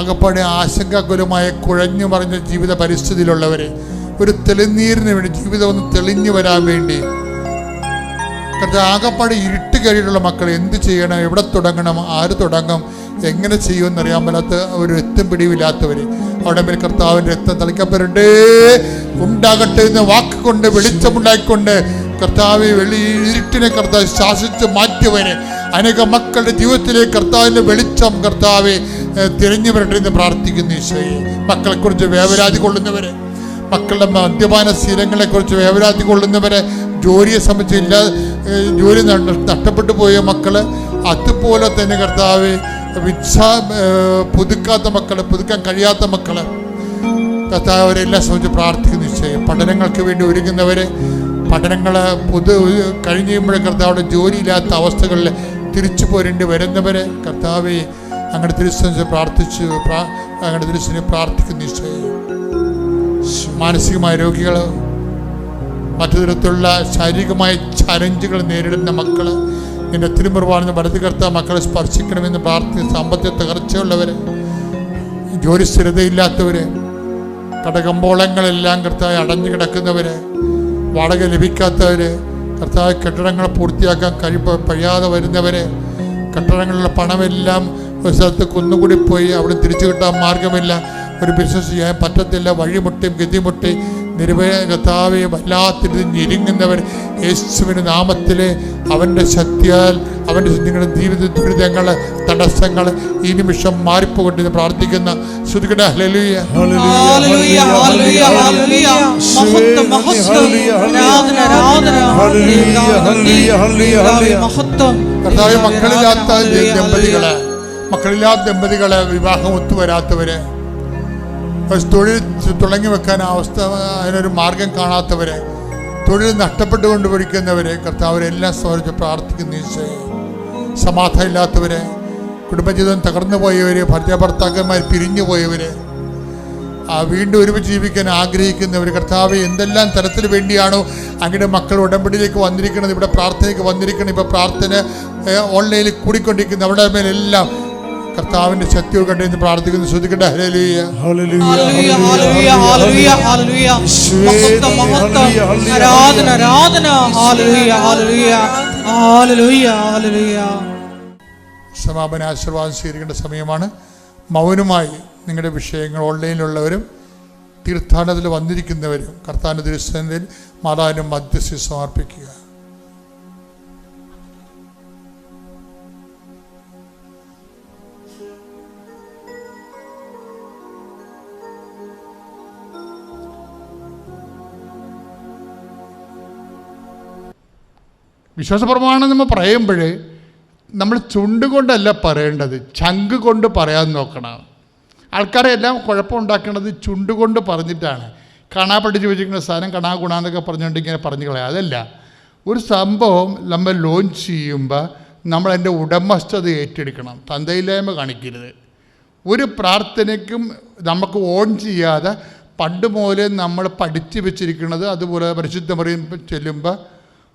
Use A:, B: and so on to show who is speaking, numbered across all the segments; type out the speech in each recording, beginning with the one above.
A: അകപ്പാടെ ആശങ്കാകുലമായ കുഴഞ്ഞു മറിഞ്ഞ ജീവിത പരിസ്ഥിതിയിലുള്ളവരെ ഒരു തെളിനീരിന് വേണ്ടി ജീവിതം ഒന്ന് തെളിഞ്ഞു വരാൻ വേണ്ടി കർത്താവ് ആകപ്പാടെ ഇരുട്ട് കയറിയിട്ടുള്ള മക്കൾ എന്ത് ചെയ്യണം എവിടെ തുടങ്ങണം ആര് തുടങ്ങും എങ്ങനെ ചെയ്യുമെന്ന് അറിയാൻ പറ്റാത്ത ഒരു എത്തും പിടിവില്ലാത്തവർ അവിടെ മേൽ കർത്താവിൻ്റെ രക്തം തളിക്കപ്പെടണ്ടേ ഉണ്ടാകട്ടെ എന്ന് വാക്കുകൊണ്ട് വെളിച്ചമുണ്ടാക്കിക്കൊണ്ട് കർത്താവ് വെളി ഇരുട്ടിനെ കർത്താവ് ശാസിച്ച് മാറ്റിയവരെ അനേക മക്കളുടെ ജീവിതത്തിലെ കർത്താവിൻ്റെ വെളിച്ചം കർത്താവ് തിരഞ്ഞു വരട്ടെ എന്ന് പ്രാർത്ഥിക്കുന്നു ഈശോയെ മക്കളെക്കുറിച്ച് വേവരാതി കൊള്ളുന്നവരെ മക്കളുടെ മദ്യപാന ശീലങ്ങളെക്കുറിച്ച് വേവരാതി കൊള്ളുന്നവരെ ജോലിയെ സംബന്ധിച്ച് ഇല്ലാ ജോലി നഷ്ടപ്പെട്ടു പോയ മക്കൾ അതുപോലെ തന്നെ കർത്താവ് വിച്ച പുതുക്കാത്ത മക്കൾ പുതുക്കാൻ കഴിയാത്ത മക്കൾ കർത്താവരെല്ലാം സംബന്ധിച്ച് പ്രാർത്ഥിക്കുന്നു നിശ്ചയം പഠനങ്ങൾക്ക് വേണ്ടി ഒരുങ്ങുന്നവരെ പഠനങ്ങൾ പുതു കഴിഞ്ഞ് കഴിയുമ്പോഴേ കർത്താവിടെ ജോലിയില്ലാത്ത അവസ്ഥകളിൽ തിരിച്ചു പോരേണ്ടി വരുന്നവരെ കർത്താവ് അങ്ങനെ തിരുസനെ പ്രാർത്ഥിച്ച് അങ്ങനെ തിരുസനെ പ്രാർത്ഥിക്കുന്ന മാനസികമായ രോഗികൾ മറ്റു തരത്തിലുള്ള ശാരീരികമായ ചലഞ്ചുകൾ നേരിടുന്ന മക്കൾ നിന്റെ തിരുമുറവാണെന്ന് വലതു കർത്ത മക്കളെ സ്പർശിക്കണമെന്ന് പ്രാർത്ഥിച്ച് സാമ്പത്തിക തകർച്ചയുള്ളവർ ജോലി സ്ഥിരതയില്ലാത്തവർ കടകമ്പോളങ്ങളെല്ലാം കർത്താവ് അടഞ്ഞു കിടക്കുന്നവർ വാടക ലഭിക്കാത്തവർ കർത്താവ് കെട്ടിടങ്ങൾ പൂർത്തിയാക്കാൻ കഴിയാതെ വരുന്നവർ കെട്ടിടങ്ങളിലുള്ള പണമെല്ലാം ഒരു സ്ഥലത്ത് കുന്നുകൂടി പോയി അവിടെ തിരിച്ചു കിട്ടാൻ മാർഗമില്ല ഒരു ബിസിനസ് ചെയ്യാൻ പറ്റത്തില്ല വഴിമുട്ടി ഗതിമുട്ടി നിരവധി കഥാവെ ഞെരുങ്ങുന്നവർ യേശുവിൻ്റെ നാമത്തിലെ അവൻ്റെ ശക്തിയാൽ അവൻ്റെ നിങ്ങളുടെ ജീവിത ദുരിതങ്ങൾ തടസ്സങ്ങൾ ഈ നിമിഷം മാറിപ്പോകട്ടെ പ്രാർത്ഥിക്കുന്ന ശ്രുതികട മക്കളില്ലാത്ത ദമ്പതികളെ മക്കളില്ലാത്ത ദമ്പതികൾ വിവാഹം ഒത്തുവരാത്തവർ തൊഴിൽ തുടങ്ങി വെക്കാൻ അവസ്ഥ അതിനൊരു മാർഗം കാണാത്തവരെ തൊഴിൽ നഷ്ടപ്പെട്ടുകൊണ്ട് കർത്താവരെ കർത്താവരെല്ലാം സ്മരിച്ച് പ്രാർത്ഥിക്കുന്ന സമാധാനം ഇല്ലാത്തവർ കുടുംബജീവിതം തകർന്നു പോയവര് ഭർജ ഭർത്താക്കന്മാർ പിരിഞ്ഞു ആ വീണ്ടും ഒരുമിച്ച് ജീവിക്കാൻ ആഗ്രഹിക്കുന്നവർ കർത്താവ് എന്തെല്ലാം തരത്തിൽ വേണ്ടിയാണോ അങ്ങയുടെ മക്കൾ ഉടമ്പടിയിലേക്ക് വന്നിരിക്കുന്നത് ഇവിടെ പ്രാർത്ഥനയ്ക്ക് വന്നിരിക്കുന്നത് ഇപ്പോൾ പ്രാർത്ഥന ഓൺലൈനിൽ കൂടിക്കൊണ്ടിരിക്കുന്ന അവിടെ മേലെല്ലാം കർത്താവിന്റെ ശക്തി കണ്ടു പ്രാർത്ഥിക്കുന്നു ശ്രദ്ധിക്കട്ടെ ഹല്ലേലൂയ
B: ഹല്ലേലൂയ ഹല്ലേലൂയ ഹല്ലേലൂയ ഹല്ലേലൂയ ആരാധന ആരാധന ഹല്ലേലൂയ ഹല്ലേലൂയ ഹല്ലേലൂയ ഹല്ലേലൂയ
A: സമാപന ആശീർവാദം സ്വീകരിക്കേണ്ട സമയമാണ് മൗനമായി നിങ്ങളുടെ വിഷയങ്ങൾ ഓൺലൈനിലുള്ളവരും തീർത്ഥാടനത്തിൽ വന്നിരിക്കുന്നവരും കർത്താവിൻ്റെ ദുരുസ്ഥനിൽ മാതാവിനും മധ്യസ്ഥി സമർപ്പിക്കുക വിശ്വാസപ്രമാണം നമ്മൾ പറയുമ്പോൾ നമ്മൾ ചുണ്ടുകൊണ്ടല്ല പറയേണ്ടത് ചങ്ക് കൊണ്ട് പറയാൻ നോക്കണം ആൾക്കാരെ എല്ലാം കുഴപ്പമുണ്ടാക്കേണ്ടത് ചുണ്ടുകൊണ്ട് പറഞ്ഞിട്ടാണ് കണാ പഠിച്ച് വെച്ചിരിക്കുന്ന സാധനം കണാ ഗുണാന്നൊക്കെ പറഞ്ഞുകൊണ്ട് ഇങ്ങനെ പറഞ്ഞു കളയാം അതല്ല ഒരു സംഭവം നമ്മൾ ലോഞ്ച് ചെയ്യുമ്പോൾ നമ്മൾ അതിൻ്റെ ഉടമസ്ഥത ഏറ്റെടുക്കണം തന്തയില്ലായ്മ കാണിക്കരുത് ഒരു പ്രാർത്ഥനയ്ക്കും നമുക്ക് ഓൺ ചെയ്യാതെ പണ്ട് മുതലേ നമ്മൾ പഠിച്ചു വെച്ചിരിക്കുന്നത് അതുപോലെ പരിശുദ്ധമറിയും ചെല്ലുമ്പോൾ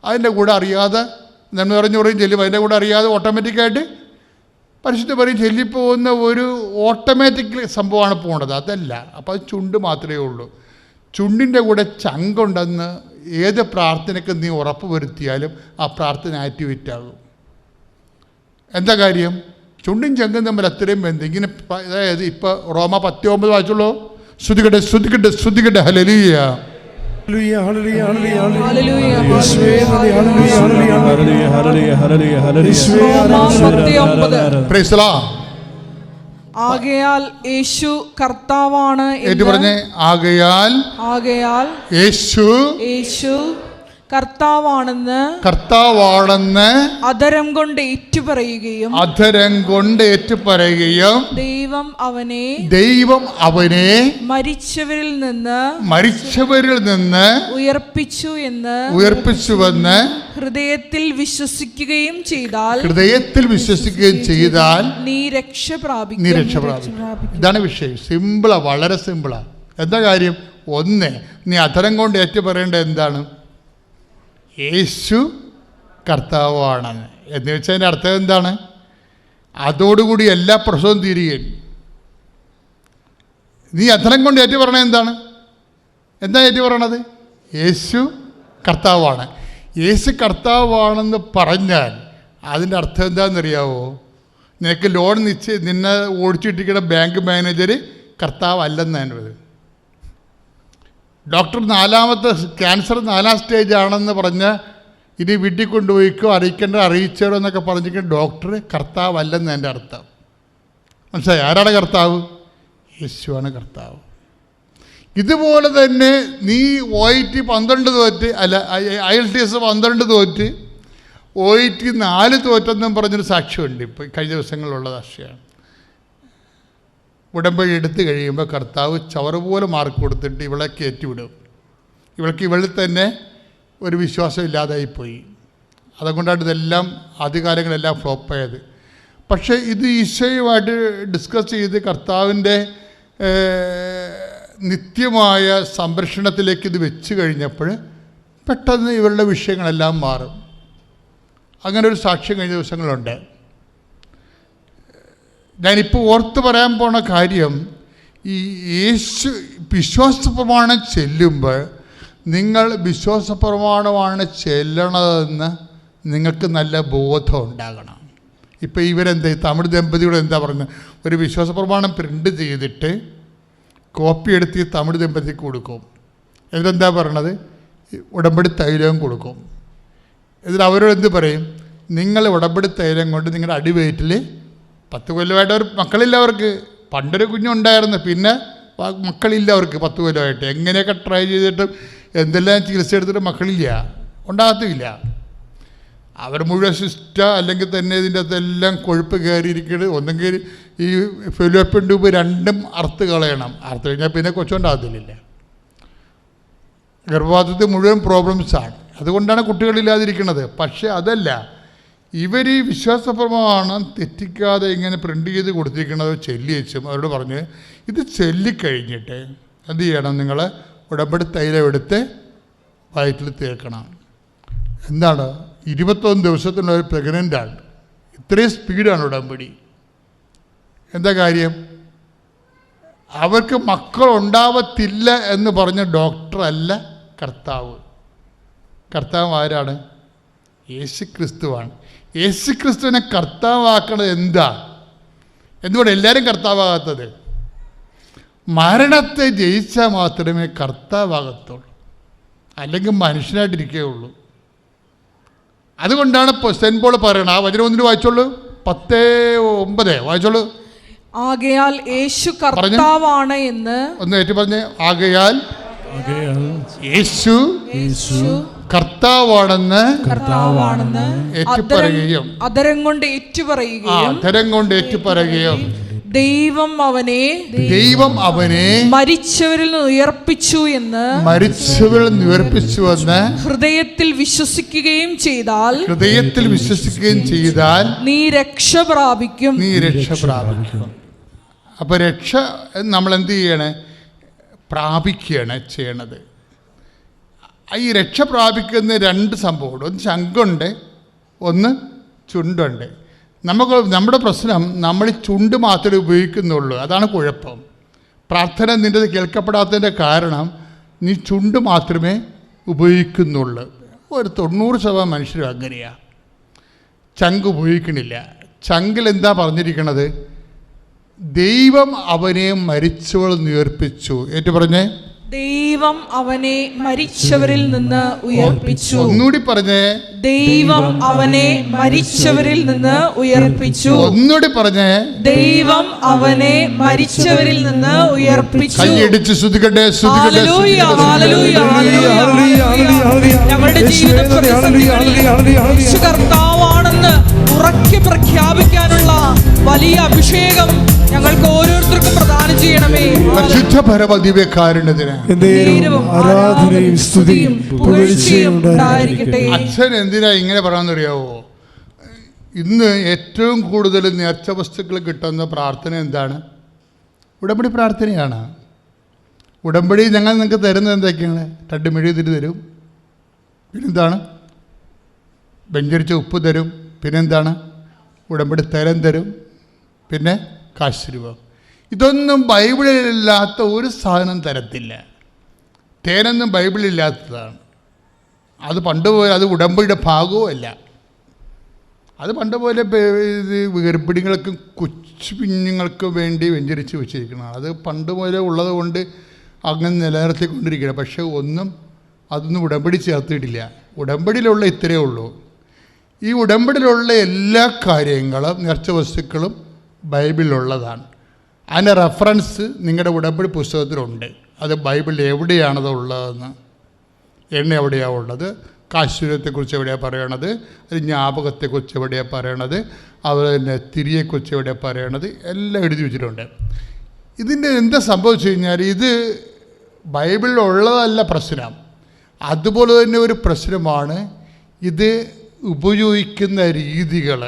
A: അതിൻ്റെ കൂടെ അറിയാതെ നന്മ നിറഞ്ഞു പറയും ചെല്ലും അതിൻ്റെ കൂടെ അറിയാതെ ഓട്ടോമാറ്റിക്കായിട്ട് പരിശുദ്ധ പറയും ചെല്ലിപ്പോകുന്ന ഒരു ഓട്ടോമാറ്റിക് സംഭവമാണ് പോകേണ്ടത് അതല്ല അപ്പോൾ അത് ചുണ്ട് മാത്രമേ ഉള്ളൂ ചുണ്ടിൻ്റെ കൂടെ ചങ്കുണ്ടെന്ന് ഏത് പ്രാർത്ഥനയ്ക്ക് നീ ഉറപ്പ് വരുത്തിയാലും ആ പ്രാർത്ഥന ആക്ടിവേറ്റ് ആകും എന്താ കാര്യം ചുണ്ടും ചങ്കും തമ്മിൽ അത്രയും ബന്ധം ഇങ്ങനെ അതായത് ഇപ്പോൾ റോമ പത്തി ഒമ്പത് വായിച്ചുള്ളൂ ശ്രുതികട്ടെ ശ്രുതികട്ടെ ശ്രുതികട്ടെ ഹലലിയ
B: ആകയാൽ യേശു കർത്താവാണ്
A: എന്ന് പറഞ്ഞേ ആകയാൽ ആകയാൽ യേശു
B: യേശു കർത്താവാണെന്ന്
A: കർത്താവാണെന്ന്
B: അധരം കൊണ്ട് ഏറ്റുപറയുകയും
A: അധരം കൊണ്ട് ഏറ്റുപറയുകയും
B: ദൈവം അവനെ
A: ദൈവം അവനെ
B: മരിച്ചവരിൽ നിന്ന്
A: മരിച്ചവരിൽ നിന്ന്
B: ഉയർപ്പിച്ചു എന്ന്
A: ഉയർപ്പിച്ചുവെന്ന്
B: ഹൃദയത്തിൽ വിശ്വസിക്കുകയും ചെയ്താൽ
A: ഹൃദയത്തിൽ വിശ്വസിക്കുകയും ചെയ്താൽ
B: നീ രക്ഷ പ്രാപിക്കും
A: നീ രക്ഷ പ്രാപിക്കും ഇതാണ് വിഷയം സിമ്പിളാ വളരെ സിമ്പിളാ എന്താ കാര്യം ഒന്ന് നീ അധരം കൊണ്ട് ഏറ്റുപറയേണ്ടത് എന്താണ് യേശു കർത്താവാണെന്ന് എന്ന് വെച്ചാൽ അതിൻ്റെ അർത്ഥം എന്താണ് അതോടുകൂടി എല്ലാ പ്രശ്നവും തീരുകയും നീ അധനം കൊണ്ട് ഏറ്റു പറഞ്ഞത് എന്താണ് എന്താ ഏറ്റു പറയണത് യേശു കർത്താവാണ് യേശു കർത്താവാണെന്ന് പറഞ്ഞാൽ അതിൻ്റെ അർത്ഥം എന്താണെന്നറിയാവോ നിനക്ക് ലോൺ നിശ്ചയി നിന്നെ ഓടിച്ചിട്ടിരിക്കുന്ന ബാങ്ക് മാനേജർ കർത്താവല്ലെന്നാണ് പറയുന്നത് ഡോക്ടർ നാലാമത്തെ ക്യാൻസർ നാലാം സ്റ്റേജ് ആണെന്ന് പറഞ്ഞ് ഇനി വീട്ടിൽ കൊണ്ടുപോയിക്കോ അറിയിക്കേണ്ട അറിയിച്ചോ എന്നൊക്കെ പറഞ്ഞിട്ട് ഡോക്ടർ കർത്താവല്ലെന്ന് എൻ്റെ അർത്ഥം മനസ്സിലായി ആരാണ് കർത്താവ് യേശുവാണ് കർത്താവ് ഇതുപോലെ തന്നെ നീ ഒ ഐ ടി പന്ത്രണ്ട് തോറ്റ് അല്ല ഐ എൽ ടി എസ് പന്ത്രണ്ട് തോറ്റ് ഒ ഐ ടി നാല് തോറ്റെന്നും പറഞ്ഞൊരു സാക്ഷ്യമുണ്ട് ഇപ്പോൾ കഴിഞ്ഞ ദിവസങ്ങളിലുള്ള സാക്ഷിയാണ് ഉടമ്പടി എടുത്തു കഴിയുമ്പോൾ കർത്താവ് ചവറ് പോലെ മാർക്ക് കൊടുത്തിട്ട് ഇവളെ കയറ്റിവിടും ഇവൾക്ക് ഇവളിൽ തന്നെ ഒരു വിശ്വാസം ഇല്ലാതായിപ്പോയി അതുകൊണ്ടാണ് ഇതെല്ലാം ആദ്യകാലങ്ങളെല്ലാം ഫ്ലോപ്പായത് പക്ഷേ ഇത് ഈശോയുമായിട്ട് ഡിസ്കസ് ചെയ്ത് കർത്താവിൻ്റെ നിത്യമായ സംരക്ഷണത്തിലേക്ക് ഇത് വെച്ച് കഴിഞ്ഞപ്പോൾ പെട്ടെന്ന് ഇവരുടെ വിഷയങ്ങളെല്ലാം മാറും അങ്ങനെ ഒരു സാക്ഷ്യം കഴിഞ്ഞ ദിവസങ്ങളുണ്ട് ഞാനിപ്പോൾ ഓർത്ത് പറയാൻ പോണ കാര്യം ഈ യേശു വിശ്വാസ പ്രമാണം ചെല്ലുമ്പോൾ നിങ്ങൾ വിശ്വാസ പ്രമാണമാണ് ചെല്ലണതെന്ന് നിങ്ങൾക്ക് നല്ല ബോധം ഉണ്ടാകണം ഇപ്പോൾ ഇവരെന്താ തമിഴ് ദമ്പതിയോട് എന്താ പറയുന്നത് ഒരു വിശ്വാസ പ്രമാണം പ്രിൻ്റ് ചെയ്തിട്ട് കോപ്പി എടുത്ത് തമിഴ് ദമ്പതിക്ക് കൊടുക്കും എന്നിട്ടെന്താ പറയണത് ഉടമ്പടി തൈലവും കൊടുക്കും എന്നിട്ട് അവരോട് എന്ത് പറയും നിങ്ങൾ ഉടമ്പടി തൈലം കൊണ്ട് നിങ്ങളുടെ അടിവയറ്റിൽ പത്ത് കൊല്ലമായിട്ട് അവർ മക്കളില്ല അവർക്ക് പണ്ടൊരു കുഞ്ഞുണ്ടായിരുന്നു പിന്നെ മക്കളില്ല അവർക്ക് പത്ത് കൊല്ലമായിട്ട് എങ്ങനെയൊക്കെ ട്രൈ ചെയ്തിട്ടും എന്തെല്ലാം ചികിത്സ എടുത്തിട്ട് മക്കളില്ല ഉണ്ടാകത്തുമില്ല അവർ മുഴുവൻ ശിഷ്ട അല്ലെങ്കിൽ തന്നെ ഇതിൻ്റെ അകത്തെല്ലാം കൊഴുപ്പ് കയറിയിരിക്കുന്നത് ഒന്നെങ്കിൽ ഈ ഫെലോപ്പിൻ ട്യൂബ് രണ്ടും അറുത്ത് കളയണം അറുത്ത് കഴിഞ്ഞാൽ പിന്നെ കൊച്ചുണ്ടാകത്തില്ല ഗർഭപാതത്തിൽ മുഴുവൻ പ്രോബ്ലംസാണ് അതുകൊണ്ടാണ് കുട്ടികളില്ലാതിരിക്കുന്നത് പക്ഷേ അതല്ല ഇവർ ഈ വിശ്വാസപ്രമാണം തെറ്റിക്കാതെ ഇങ്ങനെ പ്രിൻ്റ് ചെയ്ത് കൊടുത്തിരിക്കുന്നത് ചെല്ലി വെച്ചും അവരോട് പറഞ്ഞ് ഇത് ചെല്ലിക്കഴിഞ്ഞിട്ട് എന്ത് ചെയ്യണം നിങ്ങൾ ഉടമ്പടി തൈലം എടുത്ത് വയറ്റിൽ തേക്കണം എന്താണ് ഇരുപത്തൊന്ന് ദിവസത്തിനുള്ള ഒരു പ്രഗ്നൻ്റാണ് ഇത്രയും സ്പീഡാണ് ഉടമ്പടി എന്താ കാര്യം അവർക്ക് മക്കൾ ഉണ്ടാവത്തില്ല എന്ന് പറഞ്ഞ ഡോക്ടറല്ല കർത്താവ് കർത്താവ് ആരാണ് യേശു ക്രിസ്തുവാണ് യേശു ക്രിസ്തുവിനെ കർത്താവാക്കണത് എന്താ എന്തുകൊണ്ട് എല്ലാവരും കർത്താവാകാത്തത് മരണത്തെ ജയിച്ചാൽ മാത്രമേ കർത്താവാകത്തുള്ളൂ അല്ലെങ്കിൽ മനുഷ്യനായിട്ടിരിക്കുകയുള്ളൂ അതുകൊണ്ടാണ് സെൻറ്റ് പോൾ പറയണത് ആ വചനം ഒന്നിന് വായിച്ചോളൂ പത്തേ ഒമ്പതേ വായിച്ചോളൂ
B: ആകയാൽ യേശു കർത്താവാണ്
A: എന്ന് ഒന്ന് ഏറ്റു പറഞ്ഞേ ആകയാൽ യേശു യേശു കർത്താവാണെന്ന്
B: കർത്താവാണെന്ന് കൊണ്ട് ഏറ്റുപറയുകയും
A: കൊണ്ട് ഏറ്റുപറയുകയും
B: ദൈവം അവനെ
A: ദൈവം അവനെ
B: മരിച്ചവരിൽ നിന്ന് ഉയർപ്പിച്ചു എന്ന്
A: മരിച്ചവരിൽ നിന്ന് ഉയർപ്പിച്ചു എന്ന്
B: ഹൃദയത്തിൽ വിശ്വസിക്കുകയും ചെയ്താൽ
A: ഹൃദയത്തിൽ വിശ്വസിക്കുകയും ചെയ്താൽ
B: നീ രക്ഷ പ്രാപിക്കും
A: നീ രക്ഷ പ്രാപിക്കും അപ്പൊ രക്ഷ നമ്മൾ എന്ത് ചെയ്യണേ പ്രാപിക്കുകയാണ് ചെയ്യണത് ഈ രക്ഷ പ്രാപിക്കുന്ന രണ്ട് സംഭവങ്ങൾ ഒന്ന് ശംഖുണ്ട് ഒന്ന് ചുണ്ടുണ്ട് നമുക്ക് നമ്മുടെ പ്രശ്നം നമ്മൾ ചുണ്ട് മാത്രമേ ഉപയോഗിക്കുന്നുള്ളൂ അതാണ് കുഴപ്പം പ്രാർത്ഥന നിൻ്റെ കേൾക്കപ്പെടാത്തതിൻ്റെ കാരണം നീ ചുണ്ട് മാത്രമേ ഉപയോഗിക്കുന്നുള്ളൂ ഒരു തൊണ്ണൂറ് ശതമാനം മനുഷ്യരും അങ്ങനെയാണ് ചങ്ക് ഉപയോഗിക്കണില്ല ചങ്കിൽ എന്താ പറഞ്ഞിരിക്കണത് ദൈവം അവനെ മരിച്ചവൾ നിയർപ്പിച്ചു ഏറ്റു പറഞ്ഞേ
B: ദൈവം അവനെ മരിച്ചവരിൽ നിന്ന് ഉയർപ്പിച്ചു
A: ഒന്നുകൂടി പറഞ്ഞേ
B: ദൈവം അവനെ മരിച്ചവരിൽ നിന്ന് ഉയർപ്പിച്ചു
A: ഒന്നുകൂടി പറഞ്ഞേ
B: ദൈവം അവനെ മരിച്ചവരിൽ നിന്ന് ഉയർപ്പിച്ചു
A: കൈയടിച്ച് ശ്രദ്ധിക്കട്ടെ
B: ഞങ്ങളുടെ ജീവിത കർത്താവാണെന്ന് ഉറക്കെ പ്രഖ്യാപിക്കാനുള്ള വലിയ അഭിഷേകം സ്തുതിയും
A: അച്ഛൻ എന്തിനാ ഇങ്ങനെ പറയാന്നറിയാവോ ഇന്ന് ഏറ്റവും കൂടുതൽ നേർച്ച വസ്തുക്കൾ കിട്ടുന്ന പ്രാർത്ഥന എന്താണ് ഉടമ്പടി പ്രാർത്ഥനയാണ് ഉടമ്പടി ഞങ്ങൾ നിങ്ങൾക്ക് തരുന്നത് എന്തൊക്കെയാണ് രണ്ട് മെഴുകി തിരി തരും പിന്നെന്താണ് വെഞ്ചരിച്ച ഉപ്പ് തരും പിന്നെന്താണ് ഉടമ്പടി തരം തരും പിന്നെ കാശ് ഇതൊന്നും ബൈബിളിലില്ലാത്ത ഒരു സാധനം തരത്തില്ല തേനൊന്നും ബൈബിളില്ലാത്തതാണ് അത് പണ്ട് പോലെ അത് ഭാഗവും അല്ല അത് പണ്ട് പോലെ ഇത് ഗർഭിണികൾക്കും കൊച്ചു കുഞ്ഞുങ്ങൾക്കും വേണ്ടി വെഞ്ചരിച്ച് വെച്ചിരിക്കണം അത് പണ്ട് പോലെ ഉള്ളത് കൊണ്ട് അങ്ങനെ നിലനിർത്തിക്കൊണ്ടിരിക്കുകയാണ് പക്ഷേ ഒന്നും അതൊന്നും ഉടമ്പടി ചേർത്തിട്ടില്ല ഉടമ്പടിയിലുള്ള ഇത്രയേ ഉള്ളൂ ഈ ഉടമ്പടിയിലുള്ള എല്ലാ കാര്യങ്ങളും നേർച്ച വസ്തുക്കളും ബൈബിളിലുള്ളതാണ് അതിൻ്റെ റെഫറൻസ് നിങ്ങളുടെ ഉടമ്പടി പുസ്തകത്തിലുണ്ട് അത് ബൈബിളിൽ എവിടെയാണത് ഉള്ളതെന്ന് എണ്ണ എവിടെയാണ് ഉള്ളത് കാശ്മീരത്തെക്കുറിച്ച് എവിടെയാണ് പറയണത് അത് ജ്ഞാപകത്തെക്കുറിച്ച് എവിടെയാണ് പറയണത് അതുപോലെ തന്നെ തിരിയെക്കുറിച്ച് എവിടെയാണ് പറയണത് എല്ലാം എഴുതി വെച്ചിട്ടുണ്ട് ഇതിൻ്റെ എന്താ സംഭവിച്ചു കഴിഞ്ഞാൽ ഇത് ബൈബിളിലുള്ളതല്ല പ്രശ്നം അതുപോലെ തന്നെ ഒരു പ്രശ്നമാണ് ഇത് ഉപയോഗിക്കുന്ന രീതികൾ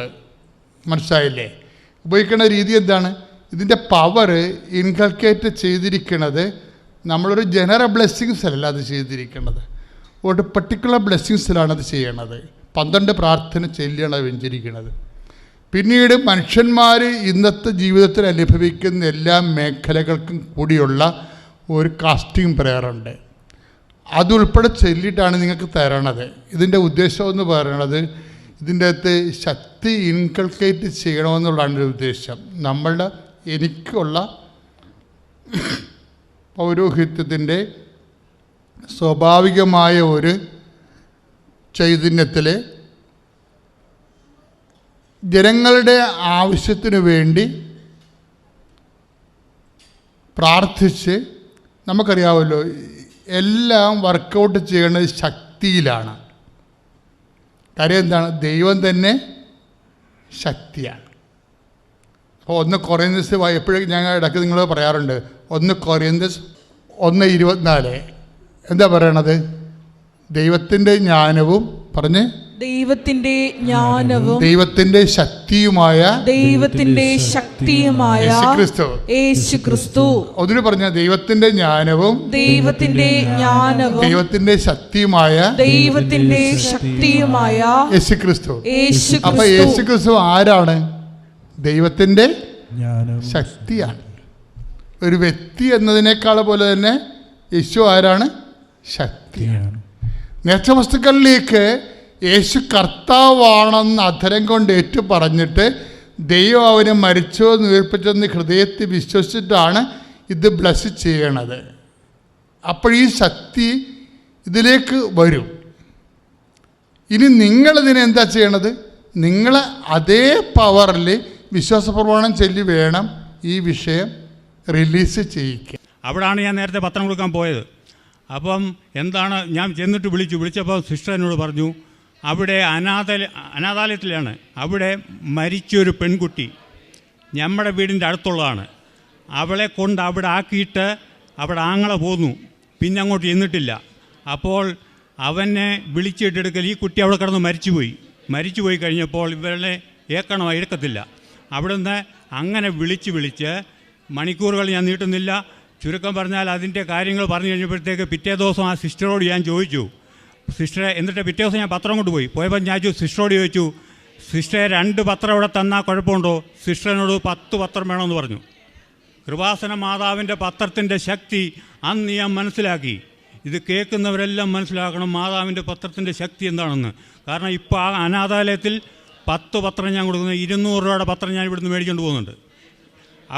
A: മനസ്സിലായില്ലേ ഉപയോഗിക്കുന്ന രീതി എന്താണ് ഇതിൻ്റെ പവർ ഇൻകൾക്കേറ്റ് ചെയ്തിരിക്കുന്നത് നമ്മളൊരു ജനറൽ ബ്ലെസ്സിങ്സ് അല്ല അത് ചെയ്തിരിക്കുന്നത് ഒരു പെർട്ടിക്കുലർ ബ്ലെസ്സിങ്സിലാണ് അത് ചെയ്യണത് പന്ത്രണ്ട് പ്രാർത്ഥന ചൊല്ലിയാണ് വെഞ്ചിരിക്കുന്നത് പിന്നീട് മനുഷ്യന്മാർ ഇന്നത്തെ ജീവിതത്തിൽ അനുഭവിക്കുന്ന എല്ലാ മേഖലകൾക്കും കൂടിയുള്ള ഒരു കാസ്റ്റിംഗ് പ്രയറുണ്ട് അതുൾപ്പെടെ ചെല്ലിയിട്ടാണ് നിങ്ങൾക്ക് തരണത് ഇതിൻ്റെ ഉദ്ദേശം എന്ന് പറയണത് ഇതിൻ്റെ അകത്ത് ശക്തി ഇൻകൾക്കേറ്റ് ചെയ്യണമെന്നുള്ളതാണ് ഉദ്ദേശം നമ്മളുടെ എനിക്കുള്ള പൗരോഹിത്യത്തിൻ്റെ സ്വാഭാവികമായ ഒരു ചൈതന്യത്തിൽ ജനങ്ങളുടെ ആവശ്യത്തിനു വേണ്ടി പ്രാർത്ഥിച്ച് നമുക്കറിയാമല്ലോ എല്ലാം വർക്കൗട്ട് ചെയ്യേണ്ടത് ശക്തിയിലാണ് കാര്യം എന്താണ് ദൈവം തന്നെ ശക്തിയാണ് അപ്പോൾ ഒന്ന് കൊറിയന്തസ് എപ്പോഴും ഞാൻ ഇടയ്ക്ക് നിങ്ങൾ പറയാറുണ്ട് ഒന്ന് കൊറിയന്തസ് ഒന്ന് ഇരുപത്തിനാല് എന്താ പറയണത് ദൈവത്തിൻ്റെ ജ്ഞാനവും പറഞ്ഞ്
B: ദൈവത്തിന്റെ ജ്ഞാനവും
A: ദൈവത്തിന്റെ ശക്തിയുമായ
B: ദൈവത്തിന്റെ ശക്തിയുമായ ക്രിസ്തു യേശു ക്രിസ്തു
A: ഒന്നിനു പറഞ്ഞ ദൈവത്തിന്റെ ജ്ഞാനവും
B: ദൈവത്തിന്റെ ജ്ഞാനവും
A: ദൈവത്തിന്റെ ശക്തിയുമായ
B: ദൈവത്തിന്റെ ശക്തിയുമായ
A: യേശു ക്രിസ്തു യേശു അപ്പൊ യേശു ക്രിസ്തു ആരാണ് ദൈവത്തിൻ്റെ ശക്തിയാണ് ഒരു വ്യക്തി എന്നതിനേക്കാൾ പോലെ തന്നെ യേശു ആരാണ് ശക്തിയാണ് നേർച്ച വസ്തുക്കളിലേക്ക് യേശു കർത്താവാണെന്ന് അധരം കൊണ്ട് ഏറ്റു പറഞ്ഞിട്ട് ദൈവം അവനെ മരിച്ചോ എന്ന് ഹൃദയത്തിൽ വിശ്വസിച്ചിട്ടാണ് ഇത് ബ്ലസ് ചെയ്യണത് അപ്പോഴീ ശക്തി ഇതിലേക്ക് വരും ഇനി നിങ്ങളിതിനെന്താ ചെയ്യണത് നിങ്ങൾ അതേ പവറിൽ വിശ്വാസപ്രമാണം ചൊല്ലി വേണം ഈ വിഷയം റിലീസ് ചെയ്യിക്കുക
C: അവിടാണ് ഞാൻ നേരത്തെ പത്രം കൊടുക്കാൻ പോയത് അപ്പം എന്താണ് ഞാൻ ചെന്നിട്ട് വിളിച്ചു വിളിച്ചപ്പോൾ സിസ്റ്റർ എന്നോട് പറഞ്ഞു അവിടെ അനാഥ അനാഥാലയത്തിലാണ് അവിടെ മരിച്ചൊരു പെൺകുട്ടി നമ്മുടെ വീടിൻ്റെ അടുത്തുള്ളതാണ് അവളെ കൊണ്ട് അവിടെ ആക്കിയിട്ട് അവിടെ ആങ്ങളെ പോന്നു പിന്നെ അങ്ങോട്ട് ചെന്നിട്ടില്ല അപ്പോൾ അവനെ വിളിച്ചിട്ടെടുക്കൽ ഈ കുട്ടി അവിടെ കിടന്ന് മരിച്ചുപോയി മരിച്ചുപോയി കഴിഞ്ഞപ്പോൾ ഇവരെ ഏക്കണമായി എടുക്കത്തില്ല അവിടുന്ന് അങ്ങനെ വിളിച്ച് വിളിച്ച് മണിക്കൂറുകൾ ഞാൻ നീട്ടുന്നില്ല ചുരുക്കം പറഞ്ഞാൽ അതിൻ്റെ കാര്യങ്ങൾ പറഞ്ഞു കഴിഞ്ഞപ്പോഴത്തേക്ക് പിറ്റേ ദിവസം ആ സിസ്റ്ററോട് ഞാൻ ചോദിച്ചു സിസ്റ്ററെ എന്നിട്ട് പിറ്റേ ദിവസം ഞാൻ പത്രം കൊണ്ടുപോയി പോയപ്പോൾ ഞാൻ സിസ്റ്ററോട് ചോദിച്ചു സിസ്റ്ററെ രണ്ട് പത്രം ഇവിടെ തന്നാൽ കുഴപ്പമുണ്ടോ സിസ്റ്ററിനോട് പത്ത് പത്രം വേണമെന്ന് പറഞ്ഞു കൃപാസന മാതാവിൻ്റെ പത്രത്തിൻ്റെ ശക്തി അന്ന് ഞാൻ മനസ്സിലാക്കി ഇത് കേൾക്കുന്നവരെല്ലാം മനസ്സിലാക്കണം മാതാവിൻ്റെ പത്രത്തിൻ്റെ ശക്തി എന്താണെന്ന് കാരണം ഇപ്പോൾ ആ അനാഥാലയത്തിൽ പത്ത് പത്രം ഞാൻ കൊടുക്കുന്നു ഇരുന്നൂറ് രൂപയുടെ പത്രം ഞാൻ ഇവിടുന്ന് മേടിച്ചുകൊണ്ട് പോകുന്നുണ്ട്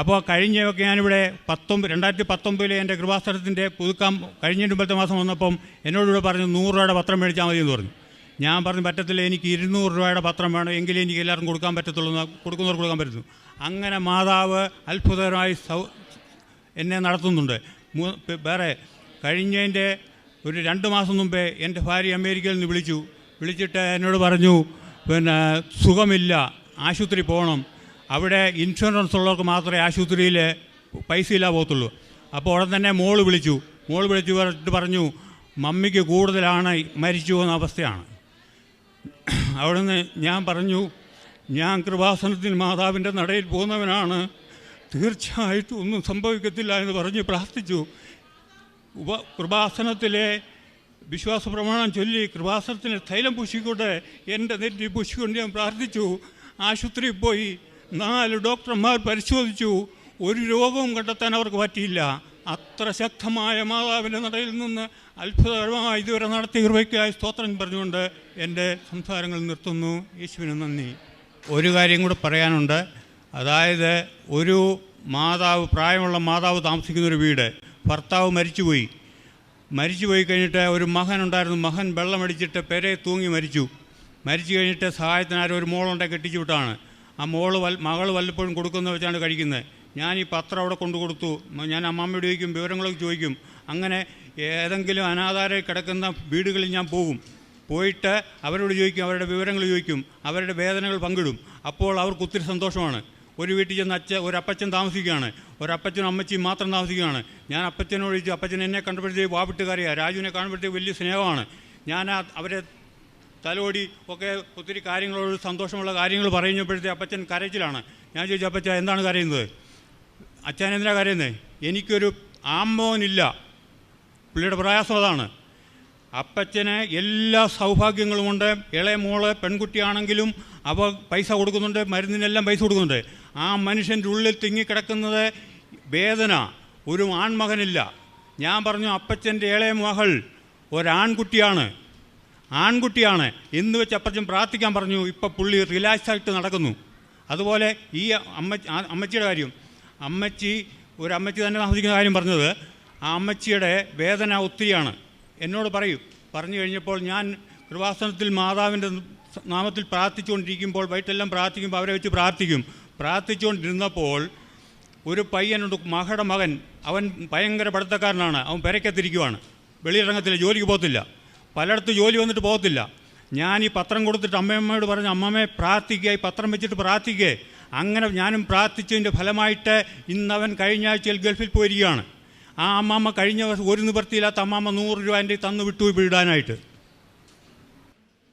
C: അപ്പോൾ കഴിഞ്ഞൊക്കെ ഞാനിവിടെ പത്തൊമ്പ രണ്ടായിരത്തി പത്തൊമ്പതിൽ എൻ്റെ കൃപാസ്ഥലത്തിൻ്റെ പുതുക്കാൻ കഴിഞ്ഞ മുമ്പത്തെ മാസം വന്നപ്പം എന്നോടിവിടെ പറഞ്ഞു നൂറ് രൂപയുടെ പത്രം മേടിച്ചാൽ മതി എന്ന് പറഞ്ഞു ഞാൻ പറഞ്ഞു പറ്റത്തില്ല എനിക്ക് ഇരുന്നൂറ് രൂപയുടെ പത്രം വേണം എങ്കിലും എനിക്ക് എല്ലാവർക്കും കൊടുക്കാൻ പറ്റത്തുള്ളൂ കൊടുക്കുന്നവർ കൊടുക്കാൻ പറ്റുന്നു അങ്ങനെ മാതാവ് അത്ഭുതകരമായി സൗ എന്നെ നടത്തുന്നുണ്ട് വേറെ കഴിഞ്ഞതിൻ്റെ ഒരു രണ്ട് മാസം മുമ്പേ എൻ്റെ ഭാര്യ അമേരിക്കയിൽ നിന്ന് വിളിച്ചു വിളിച്ചിട്ട് എന്നോട് പറഞ്ഞു പിന്നെ സുഖമില്ല ആശുപത്രി പോകണം അവിടെ ഇൻഷുറൻസ് ഉള്ളവർക്ക് മാത്രമേ ആശുപത്രിയിൽ പൈസ ഇല്ല പോകത്തുള്ളൂ അപ്പോൾ ഉടൻ തന്നെ മോൾ വിളിച്ചു മോൾ വിളിച്ചു പറഞ്ഞിട്ട് പറഞ്ഞു മമ്മിക്ക് കൂടുതലാണ് മരിച്ചു പോകുന്ന അവസ്ഥയാണ് അവിടുന്ന് ഞാൻ പറഞ്ഞു ഞാൻ കൃപാസനത്തിന് മാതാവിൻ്റെ നടയിൽ പോകുന്നവനാണ് തീർച്ചയായിട്ടും ഒന്നും സംഭവിക്കത്തില്ല എന്ന് പറഞ്ഞ് പ്രാർത്ഥിച്ചു ഉപ കൃപാസനത്തിലെ വിശ്വാസ പ്രമാണം ചൊല്ലി കൃപാസനത്തിന് തൈലം പൂശിക്കൊണ്ട് എൻ്റെ നെറ്റി പൂശിക്കൊണ്ട് ഞാൻ പ്രാർത്ഥിച്ചു ആശുപത്രിയിൽ പോയി നാല് ഡോക്ടർമാർ പരിശോധിച്ചു ഒരു രോഗവും കണ്ടെത്താൻ അവർക്ക് പറ്റിയില്ല അത്ര ശക്തമായ മാതാവിൻ്റെ നടയിൽ നിന്ന് അത്ഭുതകരമായി ഇതുവരെ നടത്തി കൃപയ്ക്കായി സ്തോത്രം പറഞ്ഞുകൊണ്ട് എൻ്റെ സംസാരങ്ങൾ നിർത്തുന്നു യേശുവിന് നന്ദി ഒരു കാര്യം കൂടെ പറയാനുണ്ട് അതായത് ഒരു മാതാവ് പ്രായമുള്ള മാതാവ് താമസിക്കുന്ന ഒരു വീട് ഭർത്താവ് മരിച്ചുപോയി മരിച്ചു പോയി കഴിഞ്ഞിട്ട് ഒരു മകൻ ഉണ്ടായിരുന്നു മകൻ വെള്ളമടിച്ചിട്ട് പെരെ തൂങ്ങി മരിച്ചു മരിച്ചു കഴിഞ്ഞിട്ട് സഹായത്തിന് ഒരു മോളുണ്ടെ കെട്ടിച്ചു വിട്ടാണ് ആ മോള് വൽ മകൾ വല്ലപ്പോഴും കൊടുക്കുന്ന വെച്ചാണ് കഴിക്കുന്നത് ഞാൻ ഈ പത്രം അവിടെ കൊണ്ടു കൊടുത്തു ഞാൻ അമ്മാമ്മയോട് ചോദിക്കും വിവരങ്ങളൊക്കെ ചോദിക്കും അങ്ങനെ ഏതെങ്കിലും അനാഥാര കിടക്കുന്ന വീടുകളിൽ ഞാൻ പോകും പോയിട്ട് അവരോട് ചോദിക്കും അവരുടെ വിവരങ്ങൾ ചോദിക്കും അവരുടെ വേദനകൾ പങ്കിടും അപ്പോൾ അവർക്ക് ഒത്തിരി സന്തോഷമാണ് ഒരു വീട്ടിൽ ചെന്ന് അച്ഛൻ ഒരു അപ്പച്ചൻ താമസിക്കുകയാണ് ഒരു അപ്പച്ചനും അമ്മച്ചിയും മാത്രം താമസിക്കുകയാണ് ഞാൻ അപ്പച്ചനോട് ചോദിച്ചു അപ്പച്ചൻ എന്നെ കണ്ടപ്പോഴത്തേക്ക് വാവിട്ടുകാരിയാണ് രാജുവിനെ കാണുമ്പോഴത്തേക്ക് വലിയ സ്നേഹമാണ് ഞാൻ അവരെ തലോടി ഒക്കെ ഒത്തിരി കാര്യങ്ങളോട് സന്തോഷമുള്ള കാര്യങ്ങൾ പറയുമ്പോഴത്തെ അപ്പച്ചൻ കരച്ചിലാണ് ഞാൻ ചോദിച്ചു അപ്പച്ച എന്താണ് കരയുന്നത് അച്ഛൻ എന്തിനാണ് കരയുന്നത് എനിക്കൊരു ആമ്മോനില്ല പുള്ളിയുടെ പ്രയാസം അതാണ് അപ്പച്ചന് എല്ലാ സൗഭാഗ്യങ്ങളുമുണ്ട് ഇളയ മോള് പെൺകുട്ടിയാണെങ്കിലും അവ പൈസ കൊടുക്കുന്നുണ്ട് മരുന്നിനെല്ലാം പൈസ കൊടുക്കുന്നുണ്ട് ആ മനുഷ്യൻ്റെ ഉള്ളിൽ തിങ്ങിക്കിടക്കുന്നത് വേദന ഒരു ആൺമകനില്ല ഞാൻ പറഞ്ഞു അപ്പച്ചൻ്റെ ഏളയ മകൾ ഒരാൺകുട്ടിയാണ് ആൺകുട്ടിയാണ് എന്ന് വെച്ച് അപ്പച്ചൻ പ്രാർത്ഥിക്കാൻ പറഞ്ഞു ഇപ്പം പുള്ളി റിലാക്സായിട്ട് നടക്കുന്നു അതുപോലെ ഈ അമ്മ അമ്മച്ചിയുടെ കാര്യം അമ്മച്ചി ഒരു അമ്മച്ചി തന്നെ താമസിക്കുന്ന കാര്യം പറഞ്ഞത് ആ അമ്മച്ചിയുടെ വേദന ഒത്തിരിയാണ് എന്നോട് പറയും പറഞ്ഞു കഴിഞ്ഞപ്പോൾ ഞാൻ കൃപാസനത്തിൽ മാതാവിൻ്റെ നാമത്തിൽ പ്രാർത്ഥിച്ചുകൊണ്ടിരിക്കുമ്പോൾ വയറ്റെല്ലാം പ്രാർത്ഥിക്കുമ്പോൾ അവരെ വെച്ച് പ്രാർത്ഥിക്കും പ്രാർത്ഥിച്ചുകൊണ്ടിരുന്നപ്പോൾ ഒരു പയ്യനുണ്ട് മഹയുടെ മകൻ അവൻ ഭയങ്കര പഠിത്തക്കാരനാണ് അവൻ പെരക്കത്തിരിക്കുവാണ് വെളിയിറങ്ങത്തില്ല ജോലിക്ക് പോകത്തില്ല പലയിടത്ത് ജോലി വന്നിട്ട് പോകത്തില്ല ഞാൻ ഈ പത്രം കൊടുത്തിട്ട് അമ്മയമ്മയോട് പറഞ്ഞു അമ്മമ്മേ പ്രാർത്ഥിക്കുക ഈ പത്രം വെച്ചിട്ട് പ്രാർത്ഥിക്കേ അങ്ങനെ ഞാനും പ്രാർത്ഥിച്ചതിൻ്റെ ഫലമായിട്ട് ഇന്നവൻ കഴിഞ്ഞ ആഴ്ചയിൽ ഗൾഫിൽ പോയിരിക്കുകയാണ് ആ അമ്മാമ്മ കഴിഞ്ഞ വർഷം ഒരു നിവൃത്തിയില്ലാത്ത അമ്മാമ്മ നൂറ് രൂപ എൻ്റെ തന്നു വിട്ടു വിടാനായിട്ട്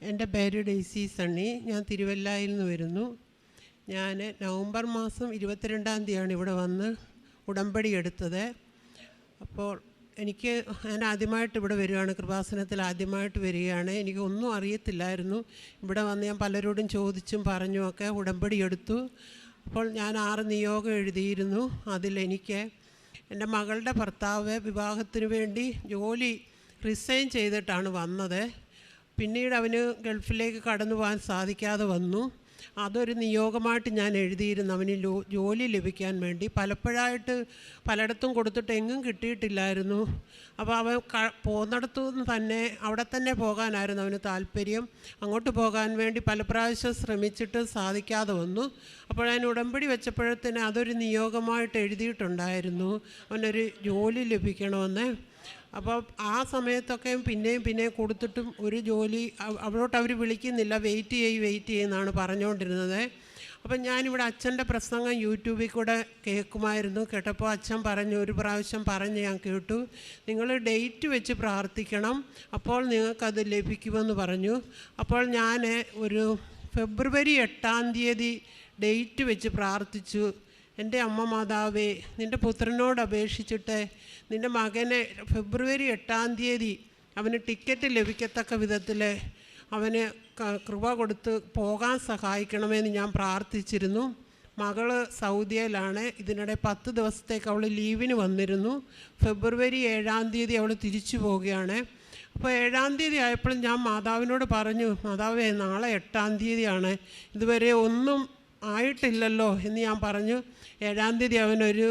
D: എൻ്റെ പേര് ഡെയ്സി സണ്ണി ഞാൻ തിരുവല്ലായിൽ നിന്ന് വരുന്നു ഞാൻ നവംബർ മാസം ഇരുപത്തിരണ്ടാം തീയതിയാണ് ഇവിടെ വന്ന് ഉടമ്പടി എടുത്തത് അപ്പോൾ എനിക്ക് ഞാൻ ആദ്യമായിട്ട് ഇവിടെ വരികയാണ് കൃപാസനത്തിൽ ആദ്യമായിട്ട് വരികയാണ് എനിക്ക് ഒന്നും അറിയത്തില്ലായിരുന്നു ഇവിടെ വന്ന് ഞാൻ പലരോടും ചോദിച്ചും പറഞ്ഞുമൊക്കെ ഉടമ്പടി എടുത്തു അപ്പോൾ ഞാൻ ആറ് നിയോഗം എഴുതിയിരുന്നു അതിലെനിക്ക് എൻ്റെ മകളുടെ ഭർത്താവ് വിവാഹത്തിന് വേണ്ടി ജോലി റിസൈൻ ചെയ്തിട്ടാണ് വന്നത് പിന്നീട് അവന് ഗൾഫിലേക്ക് കടന്നു പോകാൻ സാധിക്കാതെ വന്നു അതൊരു നിയോഗമായിട്ട് ഞാൻ എഴുതിയിരുന്നു അവന് ജോലി ലഭിക്കാൻ വേണ്ടി പലപ്പോഴായിട്ട് പലയിടത്തും കൊടുത്തിട്ട് എങ്ങും കിട്ടിയിട്ടില്ലായിരുന്നു അപ്പോൾ അവൻ ക പോന്നിടത്തു നിന്ന് തന്നെ അവിടെ തന്നെ പോകാനായിരുന്നു അവന് താല്പര്യം അങ്ങോട്ട് പോകാൻ വേണ്ടി പല പ്രാവശ്യം ശ്രമിച്ചിട്ട് സാധിക്കാതെ വന്നു അപ്പോൾ അതിന് ഉടമ്പടി വെച്ചപ്പോഴത്തേന് അതൊരു നിയോഗമായിട്ട് എഴുതിയിട്ടുണ്ടായിരുന്നു അവനൊരു ജോലി ലഭിക്കണമെന്ന് അപ്പോൾ ആ സമയത്തൊക്കെ പിന്നെയും പിന്നെയും കൊടുത്തിട്ടും ഒരു ജോലി അവിടോട്ട് അവർ വിളിക്കുന്നില്ല വെയിറ്റ് ചെയ്യ് വെയിറ്റ് ചെയ്യുമെന്നാണ് പറഞ്ഞുകൊണ്ടിരുന്നത് അപ്പം ഞാനിവിടെ അച്ഛൻ്റെ പ്രസംഗം യൂട്യൂബിൽ കൂടെ കേൾക്കുമായിരുന്നു കേട്ടപ്പോൾ അച്ഛൻ പറഞ്ഞു ഒരു പ്രാവശ്യം പറഞ്ഞ് ഞാൻ കേട്ടു നിങ്ങൾ ഡേറ്റ് വെച്ച് പ്രാർത്ഥിക്കണം അപ്പോൾ നിങ്ങൾക്കത് ലഭിക്കുമെന്ന് പറഞ്ഞു അപ്പോൾ ഞാൻ ഒരു ഫെബ്രുവരി എട്ടാം തീയതി ഡേറ്റ് വെച്ച് പ്രാർത്ഥിച്ചു എൻ്റെ അമ്മ മാതാവേ നിൻ്റെ പുത്രനോട് അപേക്ഷിച്ചിട്ട് നിൻ്റെ മകനെ ഫെബ്രുവരി എട്ടാം തീയതി അവന് ടിക്കറ്റ് ലഭിക്കത്തക്ക വിധത്തിൽ അവന് കൃപ കൊടുത്ത് പോകാൻ സഹായിക്കണമെന്ന് ഞാൻ പ്രാർത്ഥിച്ചിരുന്നു മകള് സൗദിയിലാണ് ഇതിനിടെ പത്ത് ദിവസത്തേക്ക് അവൾ ലീവിന് വന്നിരുന്നു ഫെബ്രുവരി ഏഴാം തീയതി അവൾ തിരിച്ചു പോവുകയാണ് അപ്പോൾ ഏഴാം തീയതി ആയപ്പോഴും ഞാൻ മാതാവിനോട് പറഞ്ഞു മാതാവേ നാളെ എട്ടാം തീയതിയാണ് ഇതുവരെ ഒന്നും ആയിട്ടില്ലല്ലോ എന്ന് ഞാൻ പറഞ്ഞു ഏഴാം തീയതി അവനൊരു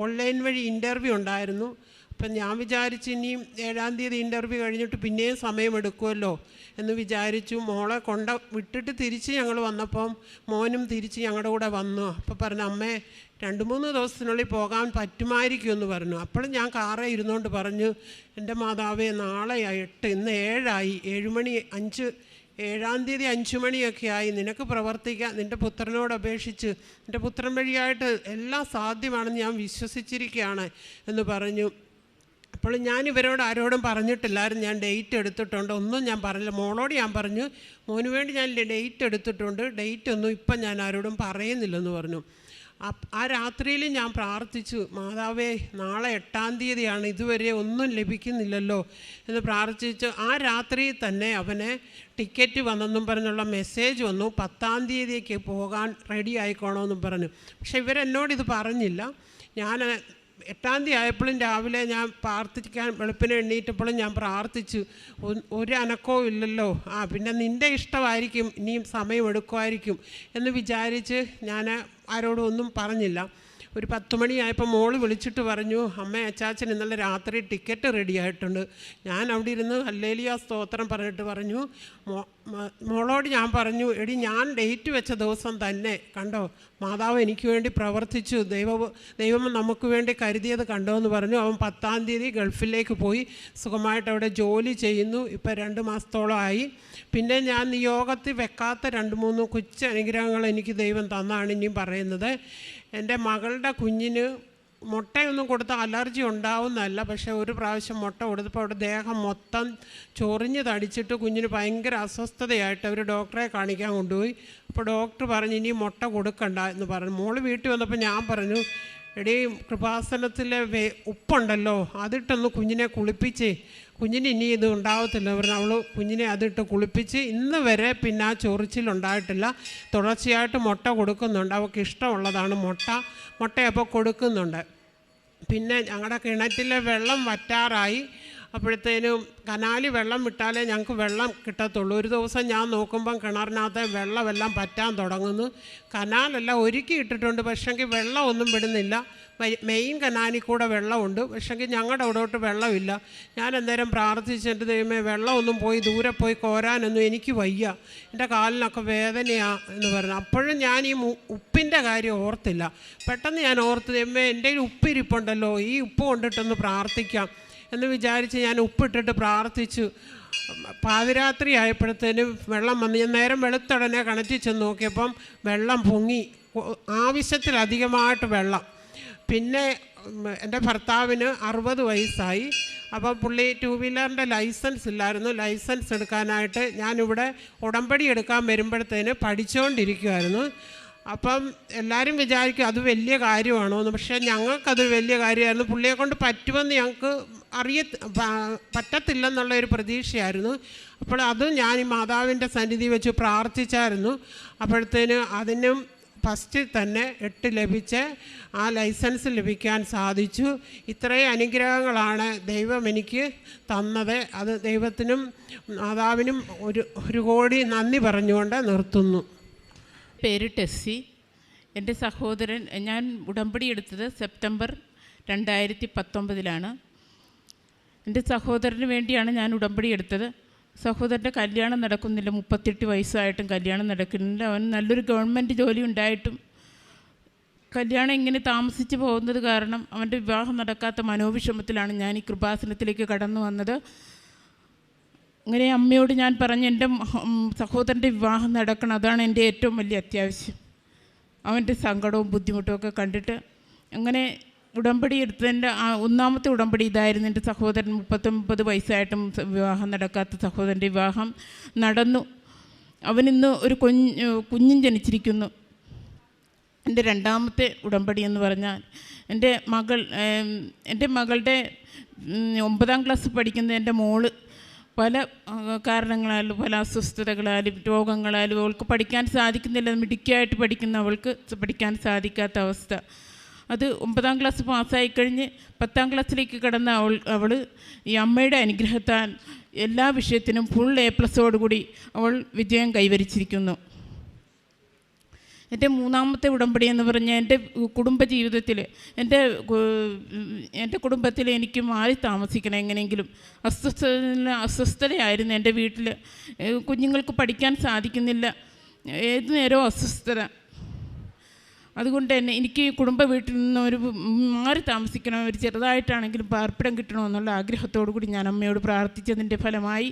D: ഓൺലൈൻ വഴി ഇൻ്റർവ്യൂ ഉണ്ടായിരുന്നു അപ്പം ഞാൻ വിചാരിച്ചു ഇനിയും ഏഴാം തീയതി ഇൻ്റർവ്യൂ കഴിഞ്ഞിട്ട് പിന്നെയും സമയമെടുക്കുമല്ലോ എന്ന് വിചാരിച്ചു മോളെ കൊണ്ട വിട്ടിട്ട് തിരിച്ച് ഞങ്ങൾ വന്നപ്പം മോനും തിരിച്ച് ഞങ്ങളുടെ കൂടെ വന്നു അപ്പോൾ പറഞ്ഞു അമ്മേ രണ്ട് മൂന്ന് ദിവസത്തിനുള്ളിൽ പോകാൻ പറ്റുമായിരിക്കും എന്ന് പറഞ്ഞു അപ്പോഴും ഞാൻ കാറേ ഇരുന്നുകൊണ്ട് പറഞ്ഞു എൻ്റെ മാതാവേ നാളെയായിട്ട് ഇന്ന് ഏഴായി ഏഴുമണി അഞ്ച് ഏഴാം തീയതി അഞ്ചു മണിയൊക്കെ ആയി നിനക്ക് പ്രവർത്തിക്കാൻ നിൻ്റെ പുത്രനോട് അപേക്ഷിച്ച് നിൻ്റെ പുത്രൻ വഴിയായിട്ട് എല്ലാം സാധ്യമാണെന്ന് ഞാൻ വിശ്വസിച്ചിരിക്കുകയാണ് എന്ന് പറഞ്ഞു അപ്പോൾ ഞാൻ ഇവരോട് ആരോടും പറഞ്ഞിട്ടില്ലായിരുന്നു ഞാൻ ഡേറ്റ് എടുത്തിട്ടുണ്ട് ഒന്നും ഞാൻ പറഞ്ഞില്ല മോളോട് ഞാൻ പറഞ്ഞു മോന് വേണ്ടി ഞാൻ ഡേറ്റ് എടുത്തിട്ടുണ്ട് ഡേറ്റ് ഒന്നും ഇപ്പം ഞാൻ ആരോടും പറയുന്നില്ലെന്ന് പറഞ്ഞു ആ രാത്രിയിൽ ഞാൻ പ്രാർത്ഥിച്ചു മാതാവേ നാളെ എട്ടാം തീയതിയാണ് ഇതുവരെ ഒന്നും ലഭിക്കുന്നില്ലല്ലോ എന്ന് പ്രാർത്ഥിച്ചു ആ രാത്രി തന്നെ അവനെ ടിക്കറ്റ് വന്നെന്നും പറഞ്ഞുള്ള മെസ്സേജ് വന്നു പത്താം തീയതിക്ക് പോകാൻ റെഡി ആയിക്കോണമെന്നും പറഞ്ഞു പക്ഷെ ഇവരെന്നോടിത് പറഞ്ഞില്ല ഞാൻ എട്ടാം തീയതി ആയപ്പോഴും രാവിലെ ഞാൻ പ്രാർത്ഥിക്കാൻ വെളുപ്പിനെ എണ്ണീറ്റപ്പോഴും ഞാൻ പ്രാർത്ഥിച്ചു ഒരു അനക്കവും ഇല്ലല്ലോ ആ പിന്നെ നിൻ്റെ ഇഷ്ടമായിരിക്കും ഇനിയും സമയം എന്ന് വിചാരിച്ച് ഞാൻ ആരോടും ഒന്നും പറഞ്ഞില്ല ഒരു പത്ത് മണിയായപ്പോൾ മോൾ വിളിച്ചിട്ട് പറഞ്ഞു അമ്മ അച്ചാച്ചൻ ഇന്നലെ രാത്രി ടിക്കറ്റ് റെഡിയായിട്ടുണ്ട് ഞാൻ അവിടെ ഇരുന്ന് അല്ലേലിയ സ്തോത്രം പറഞ്ഞിട്ട് പറഞ്ഞു മോളോട് ഞാൻ പറഞ്ഞു എടി ഞാൻ ഡേറ്റ് വെച്ച ദിവസം തന്നെ കണ്ടോ മാതാവ് എനിക്ക് വേണ്ടി പ്രവർത്തിച്ചു ദൈവ ദൈവം നമുക്ക് വേണ്ടി കരുതിയത് കണ്ടോ എന്ന് പറഞ്ഞു അവൻ പത്താം തീയതി ഗൾഫിലേക്ക് പോയി സുഖമായിട്ട് അവിടെ ജോലി ചെയ്യുന്നു ഇപ്പം രണ്ട് മാസത്തോളമായി പിന്നെ ഞാൻ നിയോഗത്തിൽ വെക്കാത്ത രണ്ട് മൂന്ന് കൊച്ചു അനുഗ്രഹങ്ങൾ എനിക്ക് ദൈവം തന്നാണ് ഇനിയും പറയുന്നത് എൻ്റെ മകളുടെ കുഞ്ഞിന് മുട്ടയൊന്നും കൊടുത്ത അലർജി ഉണ്ടാവുന്നതല്ല പക്ഷേ ഒരു പ്രാവശ്യം മുട്ട കൊടുത്തപ്പോൾ അവിടെ ദേഹം മൊത്തം ചൊറിഞ്ഞ് തടിച്ചിട്ട് കുഞ്ഞിന് ഭയങ്കര അസ്വസ്ഥതയായിട്ട് അവർ ഡോക്ടറെ കാണിക്കാൻ കൊണ്ടുപോയി അപ്പോൾ ഡോക്ടർ പറഞ്ഞു ഇനി മുട്ട കൊടുക്കണ്ട എന്ന് പറഞ്ഞു മോള് വീട്ടിൽ വന്നപ്പോൾ ഞാൻ പറഞ്ഞു എടീ കൃപാസനത്തിലെ ഉപ്പുണ്ടല്ലോ അതിട്ടൊന്ന് കുഞ്ഞിനെ കുളിപ്പിച്ച് കുഞ്ഞിന് ഇനി ഇത് ഉണ്ടാവത്തില്ല പറഞ്ഞ് അവൾ കുഞ്ഞിനെ അതിട്ട് കുളിപ്പിച്ച് ഇന്ന് വരെ പിന്നെ ആ ചൊറിച്ചിലുണ്ടായിട്ടില്ല തുടർച്ചയായിട്ട് മുട്ട കൊടുക്കുന്നുണ്ട് അവൾക്ക് ഇഷ്ടമുള്ളതാണ് മുട്ട മുട്ടയപ്പോൾ കൊടുക്കുന്നുണ്ട് പിന്നെ ഞങ്ങളുടെ കിണറ്റിലെ വെള്ളം വറ്റാറായി അപ്പോഴത്തേനും കനാലി വെള്ളം വിട്ടാലേ ഞങ്ങൾക്ക് വെള്ളം കിട്ടത്തുള്ളൂ ഒരു ദിവസം ഞാൻ നോക്കുമ്പം കിണറിനകത്ത് വെള്ളമെല്ലാം പറ്റാൻ തുടങ്ങുന്നു കനാലെല്ലാം ഒരുക്കി ഇട്ടിട്ടുണ്ട് പക്ഷെങ്കിൽ വെള്ളമൊന്നും വിടുന്നില്ല മെയിൻ കനാലിൽ കൂടെ വെള്ളമുണ്ട് പക്ഷേങ്കിൽ ഞങ്ങളുടെ അവിടോട്ട് വെള്ളമില്ല ഞാൻ അന്നേരം പ്രാർത്ഥിച്ചിട്ട് ദൈവമേ വെള്ളമൊന്നും പോയി ദൂരെ പോയി കോരാനൊന്നും എനിക്ക് വയ്യ എൻ്റെ കാലിനൊക്കെ വേദനയാണ് എന്ന് പറഞ്ഞു അപ്പോഴും ഞാൻ ഈ ഉപ്പിൻ്റെ കാര്യം ഓർത്തില്ല പെട്ടെന്ന് ഞാൻ ഓർത്ത് ദൈവമേ എൻ്റെ കയ്യിൽ ഉപ്പിരിപ്പുണ്ടല്ലോ ഈ ഉപ്പ് കൊണ്ടിട്ടൊന്ന് പ്രാർത്ഥിക്കാം എന്ന് വിചാരിച്ച് ഞാൻ ഉപ്പിട്ടിട്ട് പ്രാർത്ഥിച്ചു പാതിരാത്രി ആയപ്പോഴത്തേനും വെള്ളം വന്ന് ഞാൻ നേരം വെളുത്തുടനെ കണറ്റിൽ ചെന്ന് നോക്കിയപ്പം വെള്ളം പൊങ്ങി ആവശ്യത്തിലധികമായിട്ട് വെള്ളം പിന്നെ എൻ്റെ ഭർത്താവിന് അറുപത് വയസ്സായി അപ്പോൾ പുള്ളി ടു വീലറിൻ്റെ ലൈസൻസ് ഇല്ലായിരുന്നു ലൈസൻസ് എടുക്കാനായിട്ട് ഞാനിവിടെ ഉടമ്പടി എടുക്കാൻ വരുമ്പോഴത്തേന് പഠിച്ചുകൊണ്ടിരിക്കുമായിരുന്നു അപ്പം എല്ലാവരും വിചാരിക്കും അത് വലിയ കാര്യമാണോ എന്ന് പക്ഷേ ഞങ്ങൾക്കത് വലിയ കാര്യമായിരുന്നു പുള്ളിയെ കൊണ്ട് പറ്റുമെന്ന് ഞങ്ങൾക്ക് അറിയ പറ്റത്തില്ലെന്നുള്ള ഒരു പ്രതീക്ഷയായിരുന്നു അപ്പോൾ അതും ഞാൻ ഈ മാതാവിൻ്റെ സന്നിധി വെച്ച് പ്രാർത്ഥിച്ചായിരുന്നു അപ്പോഴത്തേന് അതിനും ഫസ്റ്റിൽ തന്നെ എട്ട് ലഭിച്ച് ആ ലൈസൻസ് ലഭിക്കാൻ സാധിച്ചു ഇത്രയും അനുഗ്രഹങ്ങളാണ് ദൈവം എനിക്ക് തന്നത് അത് ദൈവത്തിനും മാതാവിനും ഒരു ഒരു കോടി നന്ദി പറഞ്ഞുകൊണ്ട് നിർത്തുന്നു
E: പേര് ടെസ്സി എൻ്റെ സഹോദരൻ ഞാൻ ഉടമ്പടി എടുത്തത് സെപ്റ്റംബർ രണ്ടായിരത്തി പത്തൊമ്പതിലാണ് എൻ്റെ സഹോദരന് വേണ്ടിയാണ് ഞാൻ ഉടമ്പടി എടുത്തത് സഹോദരൻ്റെ കല്യാണം നടക്കുന്നില്ല മുപ്പത്തെട്ട് വയസ്സായിട്ടും കല്യാണം നടക്കുന്നില്ല അവൻ നല്ലൊരു ഗവൺമെൻറ് ജോലി ഉണ്ടായിട്ടും കല്യാണം ഇങ്ങനെ താമസിച്ച് പോകുന്നത് കാരണം അവൻ്റെ വിവാഹം നടക്കാത്ത മനോവിഷമത്തിലാണ് ഞാൻ ഈ കൃപാസനത്തിലേക്ക് കടന്നു വന്നത് അങ്ങനെ അമ്മയോട് ഞാൻ പറഞ്ഞു എൻ്റെ സഹോദരൻ്റെ വിവാഹം നടക്കണം അതാണ് എൻ്റെ ഏറ്റവും വലിയ അത്യാവശ്യം അവൻ്റെ സങ്കടവും ബുദ്ധിമുട്ടുമൊക്കെ കണ്ടിട്ട് അങ്ങനെ ഉടമ്പടി എടുത്തതിൻ്റെ ഒന്നാമത്തെ ഉടമ്പടി ഇതായിരുന്നു എൻ്റെ സഹോദരൻ മുപ്പത്തൊമ്പത് വയസ്സായിട്ടും വിവാഹം നടക്കാത്ത സഹോദരൻ്റെ വിവാഹം നടന്നു അവനിന്ന് ഒരു കുഞ്ഞ് കുഞ്ഞും ജനിച്ചിരിക്കുന്നു എൻ്റെ രണ്ടാമത്തെ ഉടമ്പടി എന്ന് പറഞ്ഞാൽ എൻ്റെ മകൾ എൻ്റെ മകളുടെ ഒമ്പതാം ക്ലാസ് പഠിക്കുന്ന എൻ്റെ മോള് പല കാരണങ്ങളാലും പല അസ്വസ്ഥതകളാലും രോഗങ്ങളാലും അവൾക്ക് പഠിക്കാൻ സാധിക്കുന്നില്ല മിടുക്കിയായിട്ട് പഠിക്കുന്ന അവൾക്ക് പഠിക്കാൻ സാധിക്കാത്ത അവസ്ഥ അത് ഒമ്പതാം ക്ലാസ് പാസ്സായി കഴിഞ്ഞ് പത്താം ക്ലാസ്സിലേക്ക് കടന്ന അവൾ അവൾ ഈ അമ്മയുടെ അനുഗ്രഹത്താൽ എല്ലാ വിഷയത്തിനും ഫുൾ എ പ്ലസോടുകൂടി അവൾ വിജയം കൈവരിച്ചിരിക്കുന്നു എൻ്റെ മൂന്നാമത്തെ ഉടമ്പടി എന്ന് പറഞ്ഞാൽ എൻ്റെ കുടുംബജീവിതത്തിൽ എൻ്റെ എൻ്റെ കുടുംബത്തിൽ എനിക്ക് മാറി താമസിക്കണം എങ്ങനെയെങ്കിലും അസ്വസ്ഥ അസ്വസ്ഥതയായിരുന്നു എൻ്റെ വീട്ടിൽ കുഞ്ഞുങ്ങൾക്ക് പഠിക്കാൻ സാധിക്കുന്നില്ല ഏത് നേരവും അസ്വസ്ഥത അതുകൊണ്ട് തന്നെ എനിക്ക് കുടുംബ വീട്ടിൽ നിന്ന് ഒരു മാറി താമസിക്കണം ഒരു ചെറുതായിട്ടാണെങ്കിലും പാർപ്പിടം കിട്ടണമെന്നുള്ള ആഗ്രഹത്തോടു കൂടി ഞാൻ അമ്മയോട് പ്രാർത്ഥിച്ചതിൻ്റെ ഫലമായി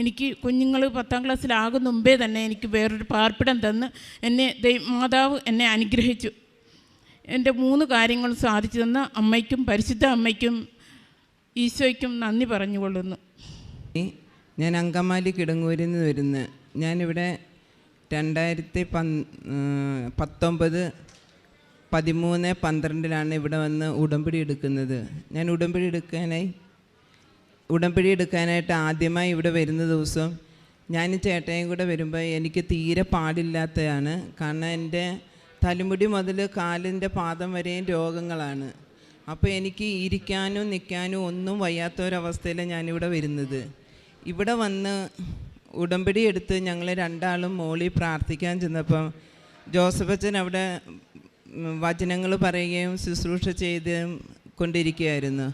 E: എനിക്ക് കുഞ്ഞുങ്ങൾ പത്താം ക്ലാസ്സിലാകുന്ന മുമ്പേ തന്നെ എനിക്ക് വേറൊരു പാർപ്പിടം തന്ന് എന്നെ മാതാവ് എന്നെ അനുഗ്രഹിച്ചു എൻ്റെ മൂന്ന് കാര്യങ്ങളും സാധിച്ചു തന്ന അമ്മയ്ക്കും പരിശുദ്ധ അമ്മയ്ക്കും ഈശോയ്ക്കും നന്ദി പറഞ്ഞുകൊള്ളുന്നു
F: ഞാൻ അങ്കമാലി കിടങ്ങൂരിൽ നിന്ന് വരുന്നു ഞാനിവിടെ രണ്ടായിരത്തി പത്തൊമ്പത് പതിമൂന്ന് പന്ത്രണ്ടിലാണ് ഇവിടെ വന്ന് ഉടമ്പടി എടുക്കുന്നത് ഞാൻ ഉടമ്പടി എടുക്കാനായി ഉടമ്പടി എടുക്കാനായിട്ട് ആദ്യമായി ഇവിടെ വരുന്ന ദിവസം ഞാൻ ചേട്ടയും കൂടെ വരുമ്പോൾ എനിക്ക് തീരെ പാടില്ലാത്തതാണ് കാരണം എൻ്റെ തലമുടി മുതൽ കാലിൻ്റെ പാദം വരെയും രോഗങ്ങളാണ് അപ്പോൾ എനിക്ക് ഇരിക്കാനും നിൽക്കാനും ഒന്നും വയ്യാത്ത ഞാനിവിടെ വരുന്നത് ഇവിടെ വന്ന് ഉടമ്പടി എടുത്ത് ഞങ്ങൾ രണ്ടാളും മോളി പ്രാർത്ഥിക്കാൻ ചെന്നപ്പം ജോസഫച്ചൻ അവിടെ വചനങ്ങൾ പറയുകയും ശുശ്രൂഷ ചെയ്തും കൊണ്ടിരിക്കുകയായിരുന്നു